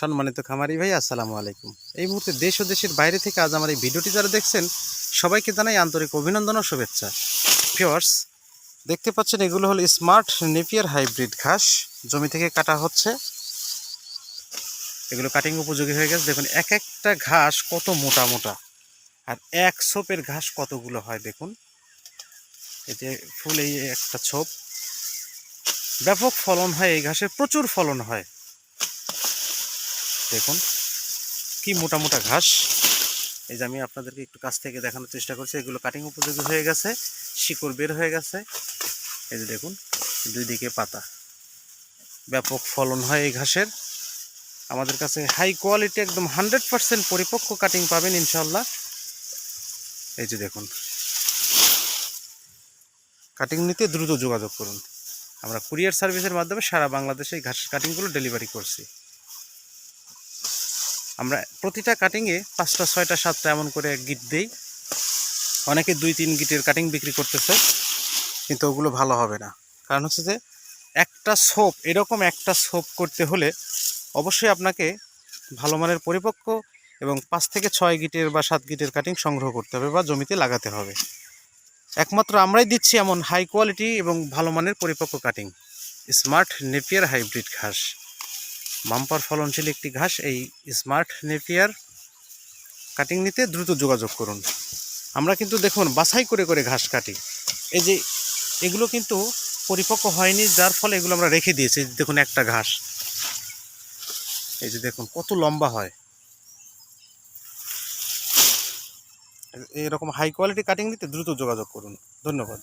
সম্মানিত খামারি ভাই, আসসালামু আলাইকুম। এই মুহূর্তে দেশ ও দেশের বাইরে থেকে আজ আমার এই ভিডিওটি যারা দেখছেন, সবাইকে জানাই আন্তরিক অভিনন্দন ও শুভেচ্ছা। ভিউয়ার্স দেখতে পাচ্ছেন এগুলো হলো স্মার্ট নেপিয়ার হাইব্রিড ঘাস। জমি থেকে কাটা হচ্ছে। এগুলো কাটিং উপযোগী হয়ে গেছে। দেখুন, এক একটা ঘাস কত মোটা মোটা। আর এক ছোপের ঘাস কতগুলো হয় দেখুন। এই যে ফুল এই একটা ছোপ। ব্যাপক ফলন হয় এই ঘাসের প্রচুর ফলন হয়। দেখুন, কি মোটা মোটা ঘাস। এই যে আমি আপনাদেরকে একটু কাছ থেকে দেখানোর চেষ্টা করছি, এগুলো কাটিং উপযোগী হয়ে গেছে, শিকড় বের হয়ে গেছে। এই যে দেখুন, দুই দিকে পাতা। ব্যাপক ফলন হয় এই ঘাসের। আমাদের কাছে হাই কোয়ালিটি একদম হান্ড্রেড পার্সেন্ট পরিপক্ক কাটিং পাবেন ইনশাল্লাহ এই যে দেখুন কাটিং নিতে দ্রুত যোগাযোগ করুন। আমরা কুরিয়ার সার্ভিসের মাধ্যমে সারা বাংলাদেশে এই ঘাসের কাটিংগুলো ডেলিভারি করছি। আমরা প্রতিটা কাটিংয়ে পাঁচটা, ছয়টা, সাতটা এমন করে গিট দেই। অনেকে দুই, তিন গিটের কাটিং বিক্রি করতেছে, কিন্তু ওগুলো ভালো হবে না। কারণ হচ্ছে যে, একটা সোপ এরকম একটা সোপ করতে হলে অবশ্যই আপনাকে ভালো মানের পরিপক্ক এবং পাঁচ থেকে ছয় গিটের বা সাত গিটের কাটিং সংগ্রহ করতে হবে বা জমিতে লাগাতে হবে। একমাত্র আমরাই দিচ্ছি এমন হাই কোয়ালিটি এবং ভালো মানের পরিপক্ক কাটিং স্মার্ট নেপিয়ার হাইব্রিড ঘাস। বাম্পার ফলনশীল একটি ঘাস, এই স্মার্ট নেপিয়ার কাটিং নিতে দ্রুত যোগাযোগ করুন। আমরা কিন্তু দেখুন, বাছাই করে করে ঘাস কাটি। এই যে, এগুলো কিন্তু পরিপক্ক হয়নি, যার ফলে এগুলো আমরা রেখে দিয়েছি। দেখুন একটা ঘাস। এই যে দেখুন, কত লম্বা হয়। এরকম হাই কোয়ালিটি কাটিং নিতে দ্রুত যোগাযোগ করুন। ধন্যবাদ।